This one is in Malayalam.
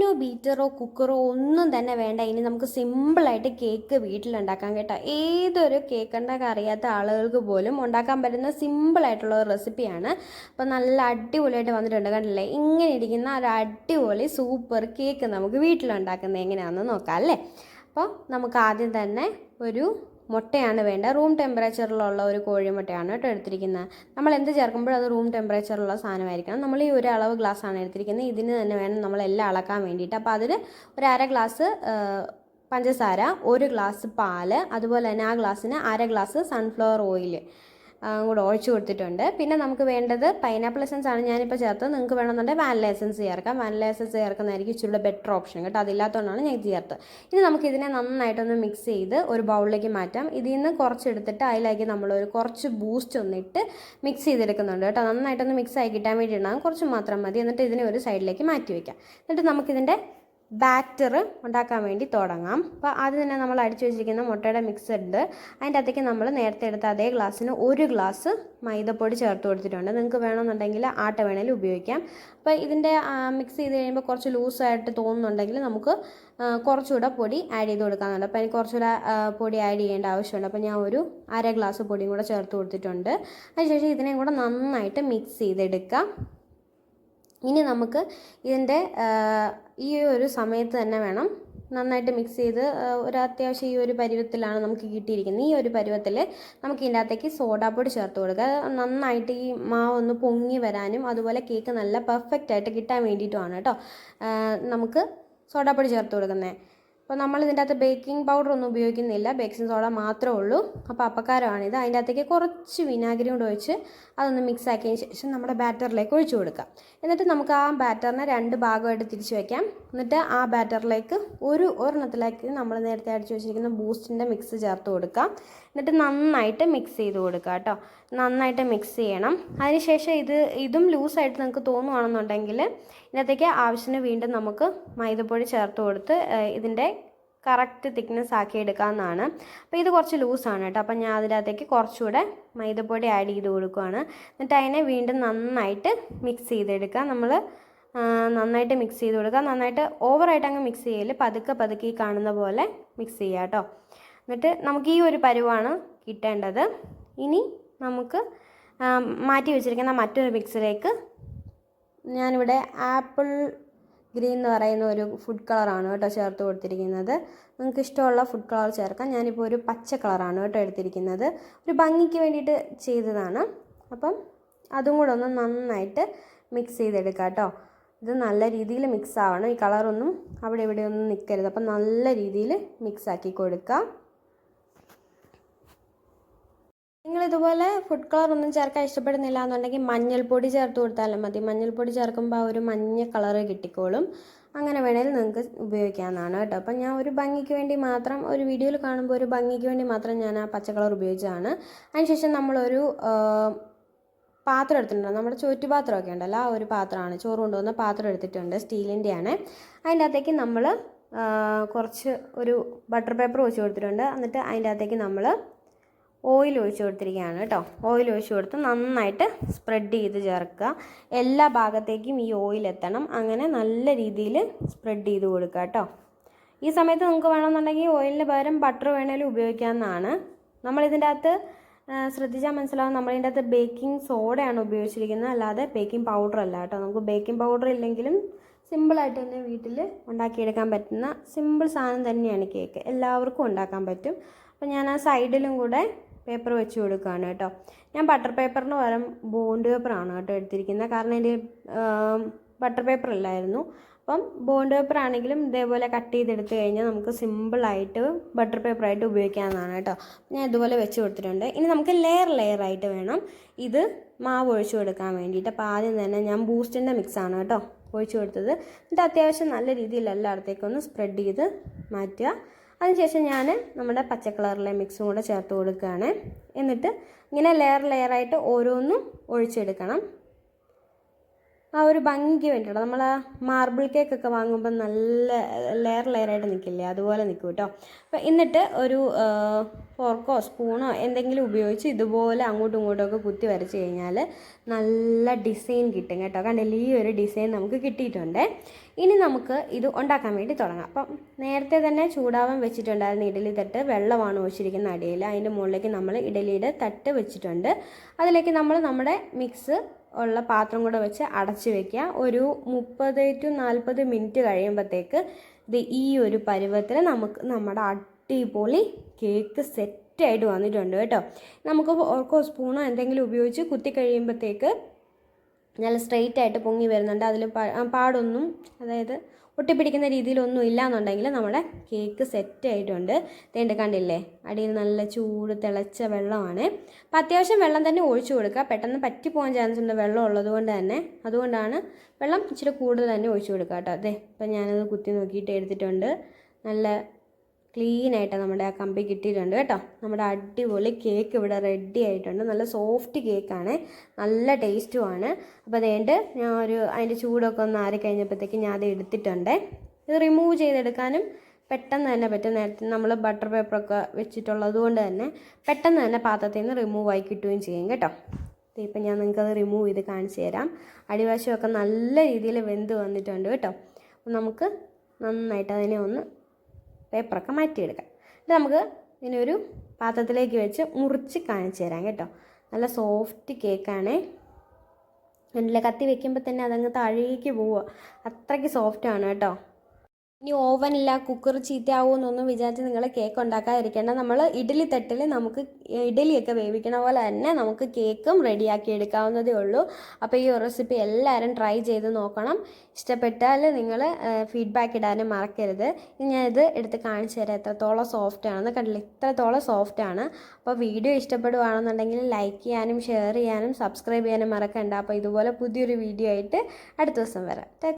ഓവനോ ബീറ്ററോ കുക്കറോ ഒന്നും തന്നെ വേണ്ട. ഇനി നമുക്ക് സിമ്പിളായിട്ട് കേക്ക് വീട്ടിലുണ്ടാക്കാം കേട്ടോ. ഏതൊരു കേക്ക് ഉണ്ടാക്കാൻ അറിയാത്ത ആളുകൾക്ക് പോലും ഉണ്ടാക്കാൻ പറ്റുന്ന സിമ്പിളായിട്ടുള്ള ഒരു റെസിപ്പിയാണ്. അപ്പോൾ നല്ല അടിപൊളിയായിട്ട് വന്നിട്ടുണ്ട് കണ്ടില്ലേ? ഇങ്ങനെ ഇരിക്കുന്ന ഒരു അടിപൊളി സൂപ്പർ കേക്ക് നമുക്ക് വീട്ടിലുണ്ടാക്കുന്നത് എങ്ങനെയാണെന്ന് നോക്കാം അല്ലേ? അപ്പോൾ നമുക്ക് ആദ്യം തന്നെ ഒരു മുട്ടയാണ് വേണ്ട റൂം ടെമ്പറേച്ചറിലുള്ള ഒരു കോഴിമുട്ടയാണ് കേട്ടോ എടുത്തിരിക്കുന്നത്. നമ്മൾ എന്ത് ചേർക്കുമ്പോഴും അത് റൂം ടെമ്പറേച്ചറിലുള്ള സാധനമായിരിക്കണം. നമ്മൾ ഈ ഒരു അളവ് ഗ്ലാസ്സാണ് എടുത്തിരിക്കുന്നത്. ഇതിന് തന്നെ വേണം നമ്മളെല്ലാം അളക്കാൻ വേണ്ടിയിട്ട്. അപ്പോൾ അതിൽ ഒരു അര ഗ്ലാസ് പഞ്ചസാര ഒരു ഗ്ലാസ് പാൽ അതുപോലെ തന്നെ ആ ഗ്ലാസ്സിന് അര ഗ്ലാസ് സൺഫ്ലവർ ഓയിൽ കൂടെ ഒഴിച്ചു കൊടുത്തിട്ടുണ്ട്. പിന്നെ നമുക്ക് വേണ്ടത് പൈനാപ്പിൾ എസൻസ് ആണ് ഞാനിപ്പോൾ ചേർത്തത്. നിങ്ങൾക്ക് വേണമെന്നുണ്ടെങ്കിൽ വാനില എസൻസ് ചേർക്കാം. വാനില എസൻസ് ചേർക്കുന്നതായിരിക്കും ഇച്ചിരി ബെറ്റർ ഓപ്ഷൻ കേട്ടോ. അതില്ലാത്തതുകൊണ്ടാണ് ഞാൻ ചേർത്തത്. ഇനി നമുക്ക് ഇതിനെ നന്നായിട്ടൊന്ന് മിക്സ് ചെയ്ത് ഒരു ബൗളിലേക്ക് മാറ്റാം. ഇതിൽ നിന്ന് കുറച്ചെടുത്തിട്ട് അതിലേക്ക് ഒരു കുറച്ച് ബൂസ്റ്റ് ഒന്നിട്ട് മിക്സ് ചെയ്തെടുക്കുന്നുണ്ട് കേട്ടോ. നന്നായിട്ടൊന്ന് മിക്സ് ആയി കിട്ടാൻ വേണ്ടിയിട്ടാണ് കുറച്ച് മാത്രം മതി. എന്നിട്ട് ഇതിനെ ഒരു സൈഡിലേക്ക് മാറ്റി വയ്ക്കാം എന്നിട്ട് നമുക്കിതിന്റെ ബാറ്റർ ഉണ്ടാക്കാൻ വേണ്ടി തുടങ്ങാം. അപ്പോൾ ആദ്യം തന്നെ നമ്മൾ അടിച്ചു വെച്ചിരിക്കുന്ന മുട്ടയുടെ മിക്സ് ഉണ്ട് അതിന്റെ അകത്തേക്ക് നമ്മൾ നേരത്തെ എടുത്ത അതേ ഗ്ലാസ്സിന് ഒരു ഗ്ലാസ് മൈദപ്പൊടി ചേർത്ത് കൊടുത്തിട്ടുണ്ട്. നിങ്ങൾക്ക് വേണമെന്നുണ്ടെങ്കിൽ ആട്ട വേണേലും ഉപയോഗിക്കാം. അപ്പോൾ ഇതിന്റെ മിക്സ് ചെയ്ത് കഴിയുമ്പോൾ കുറച്ച് ലൂസായിട്ട് തോന്നുന്നുണ്ടെങ്കിൽ നമുക്ക് കുറച്ചുകൂടെ പൊടി ആഡ് ചെയ്ത് കൊടുക്കാമെന്നുണ്ട് അപ്പോൾ എനിക്ക് കുറച്ചുകൂടെ പൊടി ആഡ് ചെയ്യേണ്ട ആവശ്യമുണ്ട്. അപ്പോൾ ഞാൻ ഒരു അര ഗ്ലാസ് പൊടിയും കൂടെ ചേർത്ത് കൊടുത്തിട്ടുണ്ട്. അതിനുശേഷം ഇതിനെയും കൂടെ നന്നായിട്ട് മിക്സ് ചെയ്തെടുക്കാം. ഇനി നമുക്ക് ഇതിന്റെ ഈ ഒരു സമയത്ത് തന്നെ വേണം നന്നായിട്ട് മിക്സ് ചെയ്ത് ഒരു അത്യാവശ്യം ഈ ഒരു പരുവത്തിലാണ് നമുക്ക് കിട്ടിയിരിക്കുന്നത്. ഈ ഒരു പരുവത്തിൽ നമുക്ക് ഇതിന്റെ അകത്തേക്ക് സോഡാപ്പൊടി ചേർത്ത് കൊടുക്കുക. നന്നായിട്ട് ഈ മാവ് ഒന്ന് പൊങ്ങി വരാനും അതുപോലെ കേക്ക് നല്ല പെർഫെക്റ്റ് ആയിട്ട് കിട്ടാൻ വേണ്ടിയിട്ടുമാണ് കേട്ടോ. നമുക്ക് സോഡാപ്പൊടി ചേർത്ത് കൊടുക്കുന്നത്. അപ്പോൾ നമ്മൾ ഇതിന്റെ അകത്ത് ബേക്കിംഗ് പൗഡർ ഒന്നും ഉപയോഗിക്കുന്നില്ല. ബേക്കിംഗ് സോഡ മാത്രമേ ഉള്ളൂ. അപ്പോൾ അപ്പക്കാരമാണിത് അതിന്റെ അകത്തേക്ക് കുറച്ച് വിനാഗിരി കൂടെ ഒഴിച്ച് അതൊന്ന് മിക്സ് ആക്കിയതിന് ശേഷം നമ്മുടെ ബാറ്ററിലേക്ക് ഒഴിച്ചു കൊടുക്കാം. എന്നിട്ട് നമുക്ക് ആ ബാറ്ററിനെ രണ്ട് ഭാഗമായിട്ട് തിരിച്ച് വയ്ക്കാം എന്നിട്ട് ആ ബാറ്ററിലേക്ക് ഒരു ഒരെണ്ണത്തിലേക്ക് നമ്മൾ നേരത്തെ അടിച്ചു വെച്ചിരിക്കുന്ന ബൂസ്റ്റിന്റെ മിക്സ് ചേർത്ത് കൊടുക്കാം. എന്നിട്ട് നന്നായിട്ട് മിക്സ് ചെയ്ത് കൊടുക്കുക കേട്ടോ. നന്നായിട്ട് മിക്സ് ചെയ്യണം. അതിനുശേഷം ഇത് ഇതും ലൂസായിട്ട് നിങ്ങൾക്ക് തോന്നുവാണെന്നുണ്ടെങ്കിൽ ഇതിനകത്തേക്ക് ആവശ്യത്തിന് വീണ്ടും നമുക്ക് മൈദപ്പൊടി ചേർത്ത് കൊടുത്ത് ഇതിന്റെ കറക്റ്റ് തിക്നെസ് ആക്കി എടുക്കാവുന്നതാണ്. അപ്പോൾ ഇത് കുറച്ച് ലൂസാണ് കേട്ടോ. അപ്പം ഞാൻ അതിനകത്തേക്ക് കുറച്ചുകൂടെ മൈദപ്പൊടി ആഡ് ചെയ്ത് കൊടുക്കുകയാണ് എന്നിട്ട് അതിനെ വീണ്ടും നന്നായിട്ട് മിക്സ് ചെയ്തെടുക്കുക. നമ്മൾ നന്നായിട്ട് മിക്സ് ചെയ്ത് കൊടുക്കുക. നന്നായിട്ട് ഓവറായിട്ട് അങ്ങ് മിക്സ് ചെയ്യൽ പതുക്കെ പതുക്കെ ഈ കാണുന്ന പോലെ മിക്സ് ചെയ്യുക കേട്ടോ. എന്നിട്ട് നമുക്ക് ഈ ഒരു പരുവാണ് കിട്ടേണ്ടത്. ഇനി നമുക്ക് മാറ്റി വെച്ചിരിക്കുന്ന മറ്റൊരു മിക്സിലേക്ക് ഞാനിവിടെ ആപ്പിൾ ഗ്രീൻ എന്ന് പറയുന്ന ഒരു ഫുഡ് കളറാണ് കേട്ടോ ചേർത്ത് കൊടുത്തിരിക്കുന്നത്. നിങ്ങൾക്ക് ഇഷ്ടമുള്ള ഫുഡ് കളർ ചേർക്കാം. ഞാനിപ്പോൾ ഒരു പച്ച കളറാണ് കേട്ടോ എടുത്തിരിക്കുന്നത്. ഒരു ഭംഗിക്ക് വേണ്ടിയിട്ട് ചെയ്തതാണ്. അപ്പം അതും കൂടെ ഒന്ന് നന്നായിട്ട് മിക്സ് ചെയ്തെടുക്കാം കേട്ടോ. ഇത് നല്ല രീതിയിൽ മിക്സ് ആവണം. ഈ കളറൊന്നും അവിടെ ഇവിടെ ഒന്നും നിൽക്കരുത്. അപ്പം നല്ല രീതിയിൽ മിക്സ് ആക്കി കൊടുക്കാം. നിങ്ങൾ ഇതുപോലെ ഫുഡ് കളർ ഒന്നും ചേർക്കാൻ ഇഷ്ടപ്പെടുന്നില്ല എന്നുണ്ടെങ്കിൽ മഞ്ഞൾപ്പൊടി ചേർത്ത് കൊടുത്താലും മതി. മഞ്ഞൾപ്പൊടി ചേർക്കുമ്പോൾ ഒരു മഞ്ഞ കളർ കിട്ടിക്കോളും. അങ്ങനെ വേണേൽ നിങ്ങൾക്ക് ഉപയോഗിക്കാവുന്നതാണ് കേട്ടോ. അപ്പം ഞാൻ ഒരു ഭംഗിക്ക് വേണ്ടി മാത്രം ഒരു വീഡിയോയിൽ കാണുമ്പോൾ ഒരു ഭംഗിക്ക് വേണ്ടി മാത്രം ഞാൻ ആ പച്ച കളർ ഉപയോഗിച്ചതാണ്. അതിനുശേഷം നമ്മളൊരു പാത്രം എടുത്തിട്ടുണ്ടോ. നമ്മുടെ ചോറ്റുപാത്രമൊക്കെ ഉണ്ടല്ലോ ആ ഒരു പാത്രമാണ്. ചോറ് കൊണ്ടുവന്ന പാത്രം എടുത്തിട്ടുണ്ട് സ്റ്റീലിന്റെയാണ് അതിന്റെ അകത്തേക്ക് നമ്മൾ കുറച്ച് ഒരു ബട്ടർ പേപ്പർ വെച്ച് കൊടുത്തിട്ടുണ്ട്. എന്നിട്ട് അതിന്റെ അകത്തേക്ക് നമ്മൾ ഓയിൽ ഒഴിച്ച് കൊടുത്തിരിക്കുകയാണ് കേട്ടോ. ഓയിൽ ഒഴിച്ച് കൊടുത്ത് നന്നായിട്ട് സ്പ്രെഡ് ചെയ്ത് ചേർക്കുക. എല്ലാ ഭാഗത്തേക്കും ഈ ഓയിൽ എത്തണം. അങ്ങനെ നല്ല രീതിയിൽ സ്പ്രെഡ് ചെയ്ത് കൊടുക്കുക കേട്ടോ. ഈ സമയത്ത് നമുക്ക് വേണമെന്നുണ്ടെങ്കിൽ ഓയിലിന് പകരം ബട്ടർ വേണേലും ഉപയോഗിക്കാവുന്നതാണ്. നമ്മളിതിന്റെ അകത്ത് ശ്രദ്ധിച്ചാൽ മനസ്സിലാവും. നമ്മളിതിന്റെ അകത്ത് ബേക്കിംഗ് സോഡയാണ് ഉപയോഗിച്ചിരിക്കുന്നത്. അല്ലാതെ ബേക്കിംഗ് പൗഡർ അല്ല കേട്ടോ. നമുക്ക് ബേക്കിംഗ് പൗഡർ ഇല്ലെങ്കിലും സിമ്പിളായിട്ട് തന്നെ വീട്ടിൽ ഉണ്ടാക്കിയെടുക്കാൻ പറ്റുന്ന സിമ്പിൾ സാധനം തന്നെയാണ് കേക്ക് എല്ലാവർക്കും ഉണ്ടാക്കാൻ പറ്റും. അപ്പോൾ ഞാൻ ആ സൈഡിലും കൂടെ പേപ്പർ വെച്ച് കൊടുക്കുകയാണ് കേട്ടോ. ഞാൻ ബട്ടർ പേപ്പറിന് പകരം ബോണ്ട് പേപ്പറാണ് കേട്ടോ എടുത്തിരിക്കുന്നത്. കാരണം എന്റെ ബട്ടർ പേപ്പർ ഇല്ലായിരുന്നു അപ്പം ബോണ്ട് പേപ്പർ ആണെങ്കിലും ഇതേപോലെ കട്ട് ചെയ്തെടുത്ത് കഴിഞ്ഞാൽ നമുക്ക് സിമ്പിളായിട്ട് ബട്ടർ പേപ്പറായിട്ട് ഉപയോഗിക്കാവുന്നതാണ് കേട്ടോ. ഞാൻ ഇതുപോലെ വെച്ച് കൊടുത്തിട്ടുണ്ട്. ഇനി നമുക്ക് ലെയർ ലെയർ ആയിട്ട് വേണം ഇത് മാവ് ഒഴിച്ചു കൊടുക്കാൻ വേണ്ടിയിട്ട്. അപ്പോൾ ആദ്യം തന്നെ ഞാൻ ബൂസ്റ്റിന്റെ മിക്സാണ് കേട്ടോ ഒഴിച്ചു കൊടുത്തത്. എന്നിട്ട് അത്യാവശ്യം നല്ല രീതിയിൽ എല്ലായിടത്തേക്കൊന്ന് സ്പ്രെഡ് ചെയ്ത് മാറ്റുക. അതിനുശേഷം ഞാൻ നമ്മുടെ പച്ച കളറിലെ മിക്സും കൂടെ ചേർത്ത് കൊടുക്കുകയാണ്. എന്നിട്ട് ഇങ്ങനെ ലെയർ ലെയറായിട്ട് ഓരോന്നും ഒഴിച്ചെടുക്കണം. ആ ഒരു ഭംഗിക്ക് വേണ്ടിയിട്ട് നമ്മൾ ആ മാർബിൾ കേക്കൊക്കെ വാങ്ങുമ്പോൾ നല്ല ലെയർ ലെയറായിട്ട് നിൽക്കില്ലേ അതുപോലെ നിൽക്കും കേട്ടോ അപ്പോൾ എന്നിട്ട് ഒരു ഫോർക്കോ സ്പൂണോ എന്തെങ്കിലും ഉപയോഗിച്ച് ഇതുപോലെ അങ്ങോട്ടും ഇങ്ങോട്ടും ഒക്കെ കുത്തി വരച്ച് കഴിഞ്ഞാൽ നല്ല ഡിസൈൻ കിട്ടും കേട്ടോ. കണ്ടില്ലേ ഈ ഒരു ഡിസൈൻ നമുക്ക് കിട്ടിയിട്ടുണ്ട്. ഇനി നമുക്ക് ഇത് ഉണ്ടാക്കാൻ വേണ്ടി തുടങ്ങാം. അപ്പം നേരത്തെ തന്നെ ചൂടാവാൻ വെച്ചിട്ടുണ്ടായിരുന്ന ഇഡലി തട്ട് വെള്ളമാണ് ഒഴിച്ചിരിക്കുന്ന അടിയിൽ. അതിന്റെ മുകളിലേക്ക് നമ്മൾ ഇഡലിയുടെ തട്ട് വെച്ചിട്ടുണ്ട്. അതിലേക്ക് നമ്മൾ നമ്മുടെ മിക്സ് ഉള്ള പാത്രം കൂടെ വെച്ച് അടച്ച് വെക്കുക. ഒരു മുപ്പത് ടു നാൽപ്പത് മിനിറ്റ് കഴിയുമ്പോഴത്തേക്ക് ഇത് ഈ ഒരു പരുവത്തിൽ നമുക്ക് നമ്മുടെ അടിപൊളി കേക്ക് സെറ്റായിട്ട് വന്നിട്ടുണ്ട് കേട്ടോ. നമുക്ക് ഓർക്കോ സ്പൂണോ എന്തെങ്കിലും ഉപയോഗിച്ച് കുത്തി കഴിയുമ്പോഴത്തേക്ക് നല്ല സ്ട്രെയിറ്റ് ആയിട്ട് പൊങ്ങി വരുന്നുണ്ട്. അതിൽ പാടൊന്നും അതായത് ഒട്ടിപ്പിടിക്കുന്ന രീതിയിലൊന്നും ഇല്ല എന്നുണ്ടെങ്കിൽ നമ്മുടെ കേക്ക് സെറ്റ് ആയിട്ടുണ്ട്. തേണ്ട കണ്ടില്ലേ? അടിയിൽ നല്ല ചൂട് തിളച്ച വെള്ളമാണ്. അപ്പം അത്യാവശ്യം വെള്ളം തന്നെ ഒഴിച്ചു കൊടുക്കുക. പെട്ടെന്ന് പറ്റിപ്പോകാൻ ചാൻസ് ഉണ്ട്. വെള്ളം ഉള്ളത് കൊണ്ട് തന്നെ. അതുകൊണ്ടാണ് വെള്ളം ഇച്ചിരി കൂടുതൽ തന്നെ ഒഴിച്ചു കൊടുക്കുക കേട്ടോ. അതെ ഇപ്പം ഞാനത് കുത്തി നോക്കിയിട്ട് എടുത്തിട്ടുണ്ട്. നല്ല ക്ലീൻ ആയിട്ട് നമ്മുടെ ആ കമ്പി കിട്ടിയിട്ടുണ്ട് കേട്ടോ. നമ്മുടെ അടിപൊളി കേക്ക് ഇവിടെ റെഡി ആയിട്ടുണ്ട്. നല്ല സോഫ്റ്റ് കേക്കാണ്. നല്ല ടേസ്റ്റുമാണ് അപ്പോൾ അതുകൊണ്ട് ഞാൻ ഒരു അതിന്റെ ചൂടൊക്കെ ഒന്ന് ആറി കഴിഞ്ഞപ്പോഴത്തേക്ക് ഞാൻ അത് എടുത്തിട്ടുണ്ട്. ഇത് റിമൂവ് ചെയ്തെടുക്കാനും പെട്ടെന്ന് തന്നെ പറ്റും. നേരത്തെ നമ്മൾ ബട്ടർ പേപ്പറൊക്കെ വെച്ചിട്ടുള്ളത് കൊണ്ട് തന്നെ പെട്ടെന്ന് തന്നെ പാത്രത്തിൽ നിന്ന് റിമൂവ് ആയി കിട്ടുകയും ചെയ്യും കേട്ടോ. ഇപ്പം ഞാൻ നിങ്ങൾക്കത് റിമൂവ് ചെയ്ത് കാണിച്ചു തരാം. അടിവശമൊക്കെ നല്ല രീതിയിൽ വെന്ത് വന്നിട്ടുണ്ട് കേട്ടോ. നമുക്ക് നന്നായിട്ട് അതിനെ ഒന്ന് പേപ്പറൊക്കെ മാറ്റിയെടുക്കാം. ഇത് നമുക്ക് ഇതിനെ ഒരു പാത്രത്തിലേക്ക് വെച്ച് മുറിച്ച് കാണിച്ചു തരാം കേട്ടോ. നല്ല സോഫ്റ്റ് കേക്കാണേ കണ്ടില്ല? കത്തി വെക്കുമ്പോൾ തന്നെ അതങ്ങ് താഴേക്ക് പോവുക. അത്രയ്ക്ക് സോഫ്റ്റാണ് കേട്ടോ. ഇനി ഓവനില്ല കുക്കർ ചീത്തയാവുമെന്നൊന്നും വിചാരിച്ച് നിങ്ങൾ കേക്ക് ഉണ്ടാക്കാതിരിക്കേണ്ട. നമ്മൾ ഇഡ്ഡലി തട്ടിൽ നമുക്ക് ഇഡ്ഡലിയൊക്കെ വേവിക്കണ പോലെ തന്നെ നമുക്ക് കേക്കും റെഡിയാക്കി എടുക്കാവുന്നതേ ഉള്ളൂ. അപ്പോൾ ഈ റെസിപ്പി എല്ലാവരും ട്രൈ ചെയ്ത് നോക്കണം. ഇഷ്ടപ്പെട്ടാൽ നിങ്ങൾ ഫീഡ്ബാക്ക് ഇടാനും മറക്കരുത്. ഞാനിത് എടുത്ത് കാണിച്ചു തരാം. എത്രത്തോളം സോഫ്റ്റ് ആണെന്ന് കണ്ടില്ല? ഇത്രത്തോളം സോഫ്റ്റ് ആണ്. അപ്പോൾ വീഡിയോ ഇഷ്ടപ്പെടുകയാണെന്നുണ്ടെങ്കിൽ ലൈക്ക് ചെയ്യാനും ഷെയർ ചെയ്യാനും സബ്സ്ക്രൈബ് ചെയ്യാനും മറക്കണ്ട. അപ്പോൾ ഇതുപോലെ പുതിയൊരു വീഡിയോ ആയിട്ട് അടുത്ത ദിവസം വരാം.